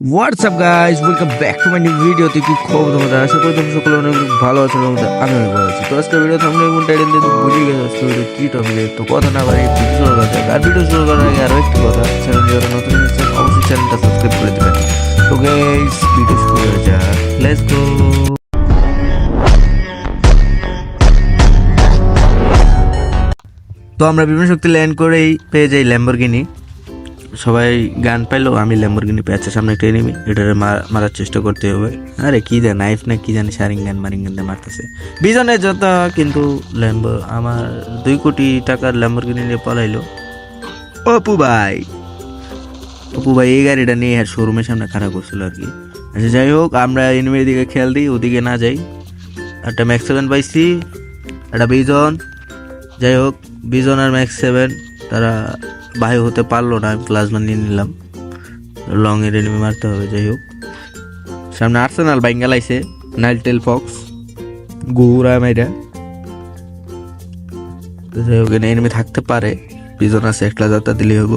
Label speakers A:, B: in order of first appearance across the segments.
A: What's up guys welcome back to my new video তো কি খবর তোমাদের? আশা করি তোমরা সকলে অনেক ভালো আছো এবং আমি অনেক ভালো আছি। তো আজকে ভিডিও থামলে এবং টাইটেল দিয়ে বুঝে গেছে আজকে কি টপিকে তো কথা না বাড়ি ভিডিও শুরু করা যাক। আর ভিডিও শুরু করার আগে আরও একটি কথা। চ্যানেল যারা নতুন হয়েছে, অবশ্যই চ্যানেলটা সাবস্ক্রাইব করে দেবেন তো গাইস ভিডিও শুরু করা যাক। লেটস গো তো আমরা বিভিন্ন শক্তি ল্যান্ড করেই পেয়ে যাই ল্যাম্বরগিনি সবাই গান পাইলো, আমি ল্যাম্বরগিনি পেয়েছে সামনে একটা এনিমি এটারে মার- মারার চেষ্টা করতে হবে। আরে কি জানি নাইফ না কি জানি সারিং গান মারিং গান দিয়ে মারতেছে। বিজনে যত, কিন্তু ল্যাম্বো আমার দুই কোটি টাকার ল্যাম্বরগিনি নিয়ে পলাইলো। অপু ভাই। অপু ভাই, এই গাড়িটা নিয়ে আর শোরুমের সামনে খারাপ করছিল আর কি। আচ্ছা যাই হোক, আমরা এনিমির দিকে খেয়াল দিই, ওদিকে না যাই। একটা ম্যাক্স সেভেন পাইছি, একটা বিজন যাই হোক বিজন আর ম্যাক্স সেভেন তারা বায়ু হতে পারল না, আমি প্লাজমা নিয়ে নিলাম। লং এর এনিমি মারতে হবে, যাই হোক। সামনে আর্সেনাল বাইঙ্গাল আইছে নাইল টেল ফক্স গুড়া মেয়েরা তো যাই হোক এনিমি থাকতে পারে বিজন আছে একটা যাত্রা দিলেই হব।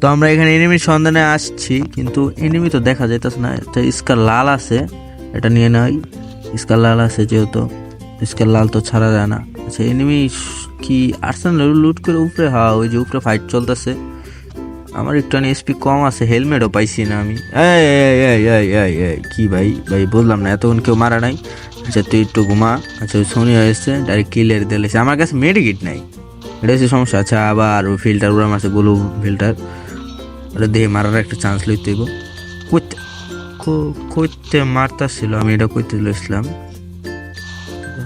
A: তো আমরা এখানে এনিমির সন্ধানে আসছি, কিন্তু এনিমি তো দেখা যাইতেছে না, একটা স্কার লাল আছে, এটা নিয়ে নেয় স্কার লাল আছে যেহেতু, স্কার লাল তো ছাড়া যায় না। আচ্ছা এনিমি কি আর্সেনাল লুট করে উপরে? হা ওই যে উপরে ফাইট চলতেছে। আমার একটু এসপি কম আছে হেলমেটও পাইছি না আমি। কি ভাই? ভাই, বললাম না, এতক্ষণ কেউ মারা নাই। আচ্ছা তুই একটু ঘুমা। আচ্ছা ওই সোনি হয়েছে ডাইরেক্ট কিলের দিলেছে আমার কাছে মেডিকিট নাই। এটা হচ্ছে সমস্যা। আচ্ছা আবার ওই ফিল্টার উড়াম আছে ব্লু ফিল্টার ওটা দিয়ে মারার একটা চান্স লইতে কইতে কইতে মারতাছিল, আমি এটা কইতে লইছিলাম।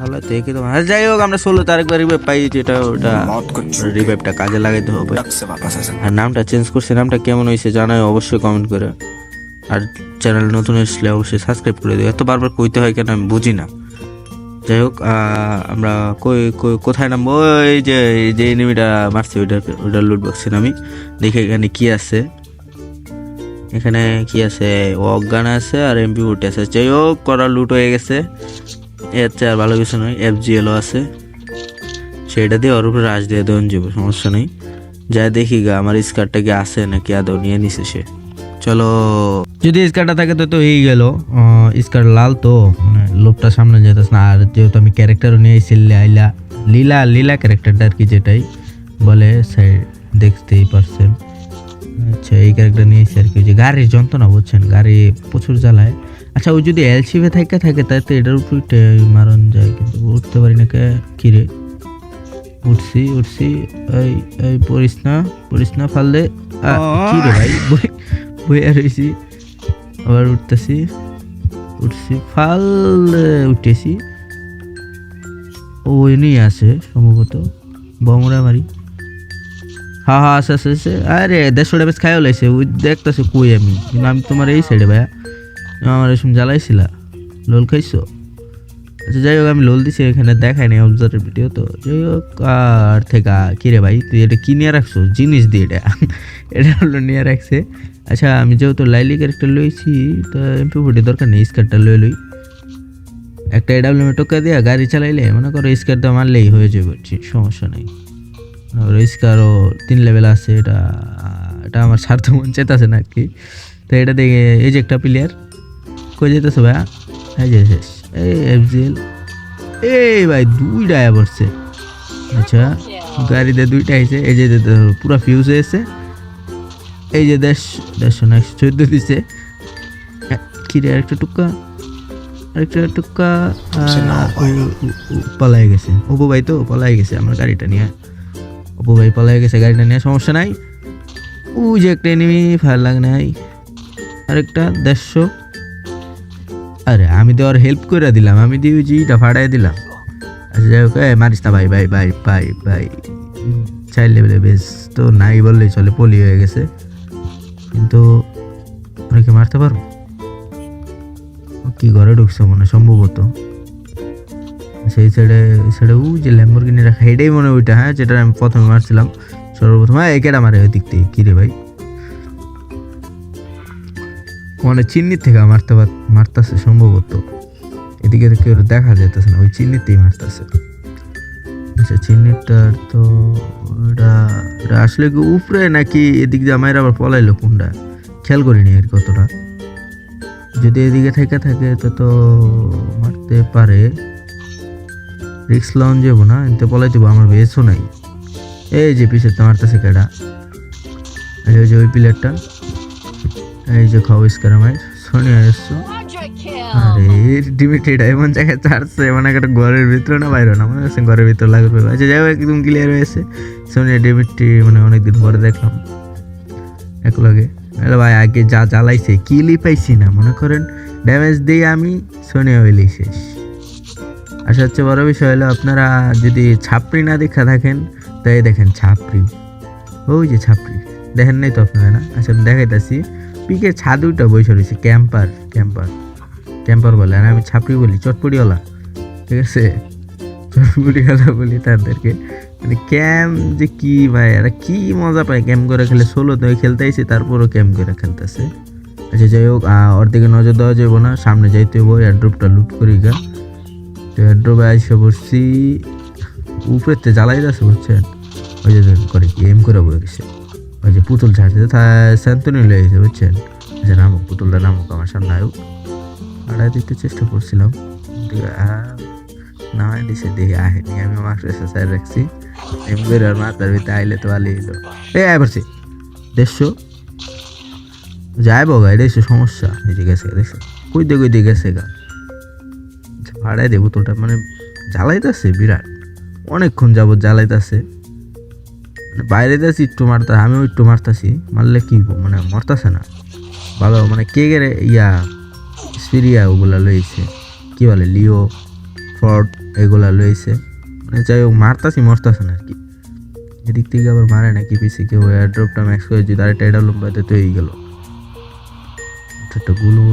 A: তো একে তো হ্যাঁ, যাই হোক আমরা ষোলো তারিখ রিভাইভ পাই যেটা ওটা রিভাইভটা কাজে লাগাইতে হবে। আর নামটা চেঞ্জ করছে নামটা কেমন হয়েছে জানাই অবশ্যই কমেন্ট করে। আর চ্যানেল নতুন এসলে অবশ্যই সাবস্ক্রাইব করে দেবে এত বারবার কইতে হয় কেন আমি বুঝি না। যাই হোক আমরা কই কই- কোথায় নামবো? ওই যে যে এনিমিটা মারছে ওইটা ওইটা লুট বক্সে নামি। দেখে এখানে কি আছে। এখানে কি আছে? অজ্ঞান আছে আর এমপি ফুটে আছে। যাই হোক করা লুট হয়ে গেছে। এর চেয়ে আর ভালো কিছু নয় এফ জিএলও আছে। সেটা দিয়ে ওর উপরে রাজ দিয়ে দেওয়ান যাব সমস্যা নেই। যাই দেখি গা, আমার স্কার্টটা কি আছে নাকি আদৌ নিয়ে নিছে সে। চলো। যদি স্কার্টটা থাকে তো তো এই গেল। স্কার্ট লাল তো মানে লোকটা সামনে যেতেছে না। আর যেহেতু আমি ক্যারেক্টারও নিয়ে এসেছি লাইলা, লীলা লীলা ক্যারেক্টারটা আর কি যেটাই বলে সাইড দেখতেই পারছেন। আচ্ছা এই ক্যারেক্টার নিয়েছি আর কি। যে গাড়ির যন্ত্রণা, বুঝছেন? গাড়ি প্রচুর জ্বালায়। আচ্ছা ওই যদি এলসিভে থাকে থাকে তাই তো এটার উপর মারণ যায় কিন্তু উঠতে পারি না কে কিরে উঠছি উঠছি এই এই পড়িস না পড়িস না ফাললে। কি রে ভাই? বই বই আর হয়েছি আবার উঠতেছি উঠছি ফাল উঠেছি ও নিয়ে আছে সম্ভবত বমরা মারি। হা হা আছে আছে আরে দেড়শো টাকা খাইও লাইছে ওই দেখতেছে কই আমি কিন্তু আমি তোমার এই সাইডে ভাইয়া। আমার এসব জ্বালাইছিলা। লোল খাইছো? আচ্ছা যাই হোক, আমি লোল দিছি, এখানে দেখাই নাই অবজার্ভের ভিডিও তো। যাই হোক আর থেকে কি রে ভাই, তুই এটা কি নিয়ে রাখছো? জিনিস দিয়ে এটা। এটা হলো নিয়ে রাখছে। আচ্ছা আমি যেহেতু লাইলি ক্যারেক্টার লইছি, তো এমপি ফুটি দরকার নেই স্কার্টটা লই লই। একটা এডাব্লিউ টোকা দিয়া গাড়ি চালাইলে, মনে করো স্কার্টটা মারলেই হয়ে যাবে সমস্যা নেই। স্কারও তিন লেভেল আছে, এটা এটা আমার স্বার্থ মন চেতাছে না কি তো এটা দেখে, এই যে একটা প্লেয়ার কই যেতেছে ভাইয়া? এই যে শেষ এই এফজিএল এই ভাই দুইটা পড়ছে। আচ্ছা গাড়িতে দুইটা আইছে। এই যে পুরো ফিউজ হয়ে হয়েছে এই যে দেশ দেড়শো না একশো চোদ্দ দিছে। কি রে আরেকটা টুকা আরেকটা টুকা পালাই গেছে। অপু ভাই তো পালাই গেছে আমার গাড়িটা নিয়ে। অপু ভাই পালাই গেছে গাড়িটা নিয়ে সমস্যা নাই। ওই যে একটা এনিমি ফায়ার লাগ নাই আরেকটা দেড়শো। আরে, আমি তো আর হেল্প করে দিলাম, আমি দিয়ে জিটা ফাড়াই দিলাম। আচ্ছা যাই হোক মারিস না, ভাই ভাই ভাই ভাই ভাই। চাইল্ড লেভেলে বেশ তো নাই বললেই চলে, পলি হয়ে গেছে। কিন্তু ওনাকে মারতে পারব? কি ঘরে ঢুকছে মনে সম্ভবত। সেই সাইডে সাইডে ও যে ল্যাম্বরগিনি রাখা এটাই মনে ওইটা হ্যাঁ যেটা আমি প্রথমে মারছিলাম। সর্বপ্রথম হ্যাঁ একেটা মারে ওই দিক থেকে? কী রে ভাই? মানে চিন্নির থেকে মারতে মারতেছে সম্ভবত। এদিকে তো কেউ দেখা যাইতেছে না, ওই চিন্নিতেই মারতেছে। আচ্ছা চিন্নিটার তো ওটা আসলে কি উপরে নাকি এদিক দিয়ে আমার আবার পলাইলো কোনটা? খেয়াল করিনি আর কতটা। যদি এদিকে থেকে থাকে তো তো মারতে পারে। রিক্স লন যাব না এতে পলাই দেবো, আমার বেসও নাই। এই যে পিছিয়ে তো মারতেছে কেডা? এই যে ওই প্লেয়ারটা। এই যে খাও আমায় সোনিয়া এসছো আরে ডিমিটেড এমন জায়গায় চারছে মানে একটা ঘরের ভিতরে না, বাইরে না, মনে হচ্ছে ঘরের ভিতরে লাগবে আচ্ছা যাই একদম ক্লিয়ার হয়েছে। সোনিয়া ডিমিটটি মানে অনেকদিন পরে দেখলাম এক লগে আরে ভাই, আগে যা জ্বালাইছে কিলি পাইছি না, মনে করেন ড্যামেজ দিয়ে আমি সোনিয়া হইলেই শেষ। আর সবচেয়ে বড় বিষয় হলো, আপনারা যদি ছাপড়ি না দেখা থাকেন, তাই দেখেন ছাপড়ি। ওই যে ছাপড়ি, দেখেন নাই তো আপনারা না? আচ্ছা আমি দেখাইতেছি। পিকের ছাদুটা বসে রয়েছে ক্যাম্পার ক্যাম্পার ক্যাম্পার বলে। আর আমি ছাপড়ি বলি, চটপটিওয়ালা, ঠিক আছে? চটপটিওয়ালা বলি তাদেরকে। মানে ক্যাম্প যে কি ভাই, এরা কি মজা পায় ক্যাম্প করে খেলে? ষোলো তো খেলতে আইসি তারপরও ক্যাম্প করে খেলতেছে। আচ্ছা যাই হোক দিকে নজর দেওয়া যাব না, সামনে যাইতে হব এয়ারড্রপটা লুট করি গা। তো এয়ারড্রপে আইসে বসছি। উপরেতে জ্বালাই যাচ্ছে বুঝছেন? ওই যে করে কি এম করে বয়ে গেছে। ওই যে পুতুল ছাড়ছে তা স্যান্তনি লেগে গেছে, বুঝছেন? যে নামক পুতুলটা, নামক আমার সামনে আয়ুক। আড়াই দিতে চেষ্টা করছিলাম নামাই দিছে দেখে আহেনি। আমি মাস্টার স্যার রাখছি। এম করে আর মাথার ভিতরে আইলে তো আলি এলো এ আয় পারছি। দেড়শো যাইব গা দেড়শো সমস্যা? এই যে গেছে দেখছ? কই দিয়ে কই দিয়ে গেছে গা। ভাড়াই দেবো তোটা মানে জ্বালাইতেছে বিরাট। অনেকক্ষণ যাবত জ্বালাইতেছে। বাইরে যাচ্ছি একটু মারতে, আমিও একটু মারতাছি, মারলে কি মানে মরতাছে না। ভালো মানে কে গেলে ইয়া স্পিরিয়া ওগুলা লইছে, কি বলে, লিও, ফর্ড এগুলা লইছে। মানে যাই হোক মারতাছি, মরতাছে না আর কি এদিক থেকে আবার মারে নাকি পিসি কেউ এয়ারড্রপটা ম্যাক্স করে যদি আরেকটা এটা লম্বাতে তো এই গেল। একটা গুলো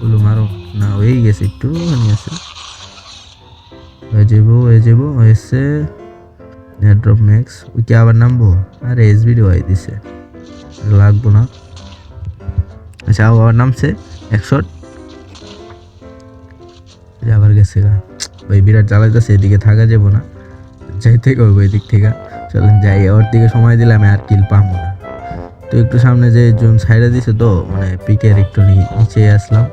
A: গুলো মারো। না, হয়েই গেছে একটু আছে। হয়ে যাব হয়ে যাব হয়েছে। এয়ারড্রপ ম্যাক্স ওই কি আবার নামবো? আরে এস ভিডিও হয়ে দিছে। লাগবো না। আচ্ছা আবার নামছে। এক শট আবার গেছে গা। ভাই বিরাট জ্বালাইতেছে এদিকে থাকা যাব না। যাইতে করব এদিক থেকে। চলেন যাই, ওর দিকে সময় দিলে আমি আর কিল পাবো না। তো একটু সামনে যে জুন সাইডে দিছে তো মানে পিকের একটু নিচে আসলাম।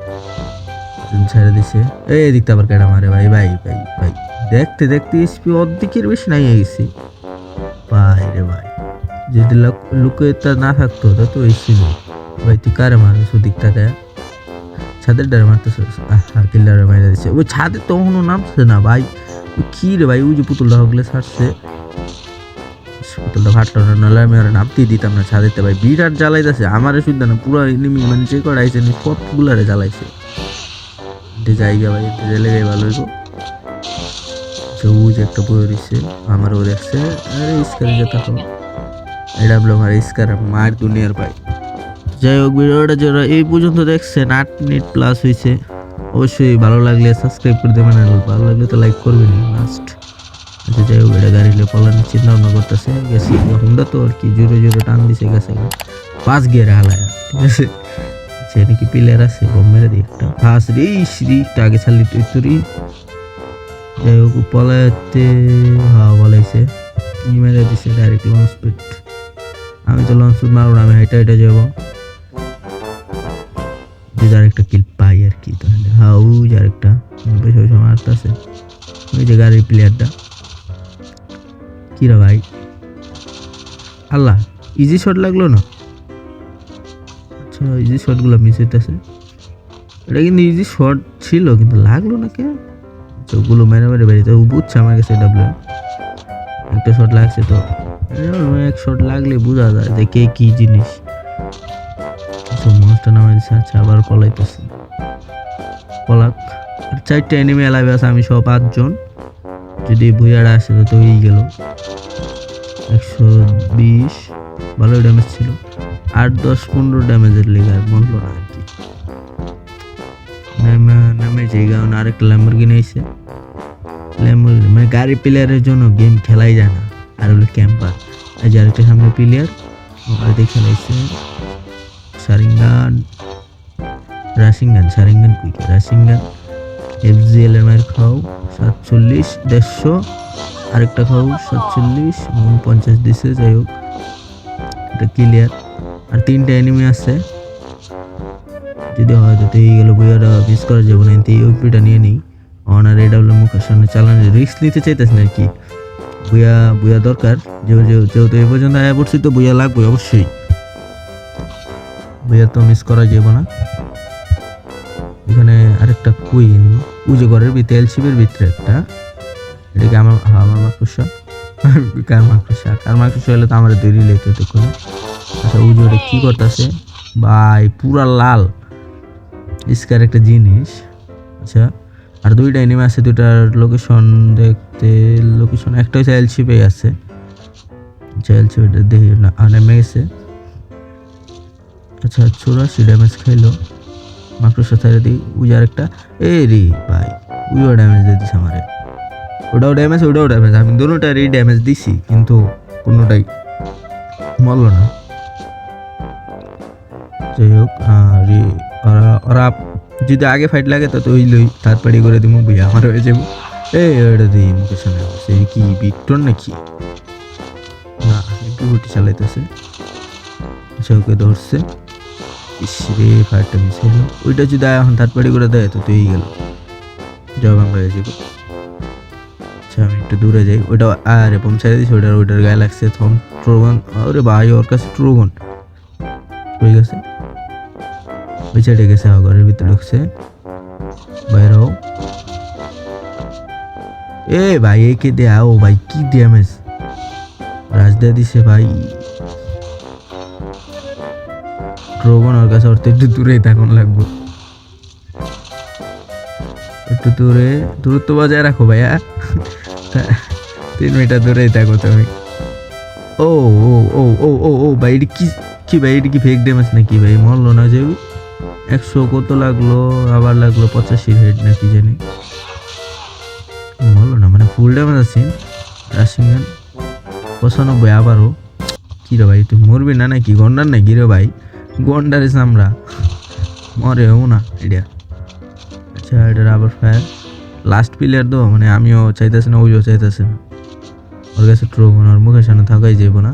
A: জুন সাইডে দিছে। এই এদিকটা আবার কেডা মারে? ভাই ভাই ভাই ভাই। দেখতে দেখতে এসপি অর্ধেকের বেশি নাই গেছি ভাই রে ভাই যদি লুকেটা না থাকতো, তা তো এসি নেই। ভাই, তুই কারে মারিস ওদিক তাকায় ছাদের ডারে মারতেছে? আহা কিল্লারে মাইরা দিচ্ছে ওই ছাদে তো কখনো নামছে না ভাই। কি রে ভাই, ওই যে পুতুলটা হগলে ছাড়ছে। পুতুলটা ফাটলো না নাহলে আমি আর নামতেই দিতাম না ছাদেতে ভাই। বিরাট জ্বালাইতেছে, আমারে শুদ্ধ না, পুরো এনিমি মানে যে নি কতগুলারে জ্বালাইছে। এতে জায়গা ভাই জেলে গাই ভালো হইব। সবুজ একটা বই রয়েছে, আমারও দেখছে। আরে ইস্কারে যেতে হবে এটা বলে আমার ইস্কার মার দুনিয়ার ভাই। যাই হোক, ভিডিওটা যারা এই পর্যন্ত দেখছেন, আট মিনিট প্লাস হয়েছে অবশ্যই ভালো লাগলে সাবস্ক্রাইব করে দেবেন, আর ভালো লাগলে তো লাইক করবেন লাস্ট আচ্ছা যাই হোক, এটা গাড়ি পালানোর চিন্তা ভাবনা করতেছে, গেছে হুন্ডা তো, আর কি জোরে জোরে টান দিছে গেছে পাঁচ গিয়ারে হালায়, ঠিক আছে? সে নাকি পিলার আছে? বম মেরে দিই একটা। ফাঁস রে শ্রীটা আগে ছাড়লি তুই তুরি যাই হোক পলাতে হ্যাঁ বলাইছে। ই মেরে দিছে ডাইরেক্ট লঞ্চ স্পিড আমি তো লঞ্চ স্পিড মারবো না, আমি হেঁটে হেঁটে যাব। যদি আরেকটা কিল পাই আর কি তাহলে হ্যাঁ ওই যে আরেকটা বেশ সময় মারতেছে। ওই যে গাড়ির প্লেয়ারটা কি রে ভাই? আল্লাহ ইজি শট লাগল না? আচ্ছা ইজি শটগুলো মিস হইতেছে। এটা কিন্তু ইজি শট ছিল, কিন্তু লাগল না কে চোখগুলো মেরে মেরে বেরিয়েছে ও বুঝছে আমার কাছে ডাবলে একটা শট লাগছে তো। এক শট লাগলে বোঝা যায় যে কে কী জিনিস। তো মানুষটা নামে দিচ্ছে আচ্ছা আবার পলাইতেছে। পলাক। আর চারটে এনিমি এলাবে আছে, আমি সব পাঁচজন যদি ভুইয়ারা আসে তো হয়েই গেল। একশো বিশ। ভালো ড্যামেজ ছিল। আট, দশ, পনেরো ড্যামেজের লেগে আর মরলো না আর কি। নামে যে কারণে আরেকটা ল্যাম্বরগিনি এসে ল্যাম্বরগিনি মানে গাড়ি প্লেয়ারের জন্য গেম খেলাই যায় না। আর হলো ক্যাম্পার আর যে আরেকটা সামনে প্লেয়ার ওদের খেলাইছে। সারিঙ্গান রাশিঙ্গান সারিঙ্গান কুইকে রাশিঙ্গান এফজিএল এর মায়ের খাও, সাতচল্লিশ, দেড়শো। আরেকটা খাও, সাতচল্লিশ পঞ্চাশ দিছে যাই হোক। এটা ক্লিয়ার আর তিনটা এনিমি আছে। যদি হয় তো এই গেল বইয়াটা মিস করা যাবে না এই ওপিটা নিয়ে নিই। অনার এডাব্লিউ মুখের সামনে চালানোর রিস্ক নিতে চাইতেছ না কি। বইয়া বইয়া দরকার যেহেতু এই পর্যন্ত আয়া পড়ছি তো বইয়া লাগবে অবশ্যই। বইয়া তো মিস করা যাবে না। এখানে আরেকটা কুই নিব উজো ঘরের ভিতরে এলসিবির ভিতরে একটা। এটাকে আমার হ্যাঁ, আমার মাকড়সা? কার মাকড়সা? কার মাকড়সা হলে তো আমার দেরি হতে করে আচ্ছা উজো এটা কি করতেছে? ভাই পুরা লাল। ইস্কার একটা জিনিস। আচ্ছা আর দুইটা এনিমে আছে, দুইটার লোকেশন দেখতে লোকেশন একটা হচ্ছে এলসিপে আছে। আচ্ছা এলসিপেটা দেখি না নেমে গেছে আচ্ছা চুরাশি ড্যামেজ খাইলো। মাকড়সা ছাড়ে দিই উজার একটা। এ রে ভাই উইও ড্যামেজ দিয়ে দিছে আমারে। ওটাও ড্যামেজ ওটাও ড্যামেজ আমি দুটোটারই ড্যামেজ দিছি, কিন্তু কোনোটাই মরল না। যাই হোক আর ওরা ওরা যদি আগে ফাইট লাগে তো তো ওই লই, তারপরে করে দিব বুঝা আমার হয়ে যাব। এই ওটা দিই মুখের সামনে সেই কি বিক্টর নাকি? না, একটু গুটি চালাইতেছে। ওকে ধরছে। ইসরে ফায়ারটা মিস হলো ওইটা যদি এখন থার্ড পার্টি করে দেয় তো তুই গেল। জব আমরা হয়ে যাব। আচ্ছা আমি একটু দূরে যাই। ওইটা আরে পৌঁছাই দিয়েছি ওইটার ওইটার গায়ে লাগছে তখন ট্রোগন আরে ভাই, ওর কাছে ট্রোগন হয়ে গেছে। সাইডে গেছে ঘরের ভিতরে ঢুকছে। বাইরে হও এ ভাই একে দেয়া? ও ভাই, কি ড্যামেজ রাজদা দিছে ভাই। ট্রোগন ওর কাছে ওর একটু দূরেই থাকুন লাগবো। একটু দূরে, দূরত্ব বজায় রাখো ভাইয়া। তিন মিটার দূরেই থাকো তুমি। ও ও ও ও ও ও, ভাই, এটা কি কি ভাই, এটা কি ফেক ড্যামেজ নাকি ভাই? মরলো না যে একশো কত লাগল? আবার লাগল পঁচাশি হেড নাকি জানি। মরলো না মানে ফুল ড্যামেজ আছে। রাশিং গান পঁচানব্বই আবারও। কী রে ভাই, তুই মরবি না নাকি? গন্ডার নাকি রে ভাই? গন্ডারে চামড়া মরে ও না এটা আচ্ছা এটার আবার ফায়ার লাস্ট প্লেয়ার তো মানে আমিও চাইতেছি না, ওইও চাইতেছে না। ওর কাছে ট্রোবন ওর মুখের সামনে থাকাই যাব না।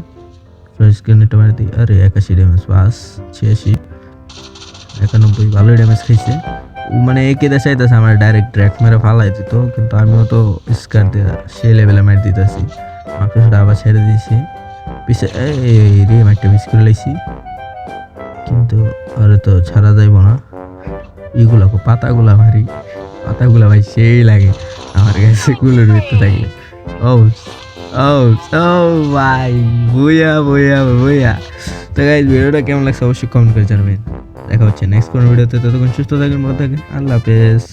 A: ফ্রেশ গ্রেনেডটা মারি দিই আরে, একাশি ড্যামেজ পাস ছিয়াশি। একানব্বই, ভালোই ড্যামেজ খাইছে। ও মানে একে দেশে চাইতেছে আমার ডাইরেক্ট ট্র্যাক মেরে ফালাই দিত, কিন্তু আমিও তো স্কার দিয়ে সেই লেভেলে মারি দিতেছি। মাকে সেটা আবার ছেড়ে দিয়েছি। পিছে, এই রে মাইটটা মিস করে লাইছি। কিন্তু আরে তো ছাড়া যাইব না। এগুলা পাতাগুলা মারি, পাতাগুলা ভাই সেই লাগে। আমার কাছে কুলোর ভিতরে থাকলে ও ও ও ভাই বইয়া বইয়া বইয়া তো গাইজ ভিডিওটা কেমন লাগছে অবশ্যই কমেন্ট করে জানাবেন। দেখা হচ্ছে নেক্সট কোনো ভিডিওতে ততক্ষণ সুস্থ থাকেন ভালো থাকেন আল্লাহ হাফেজ।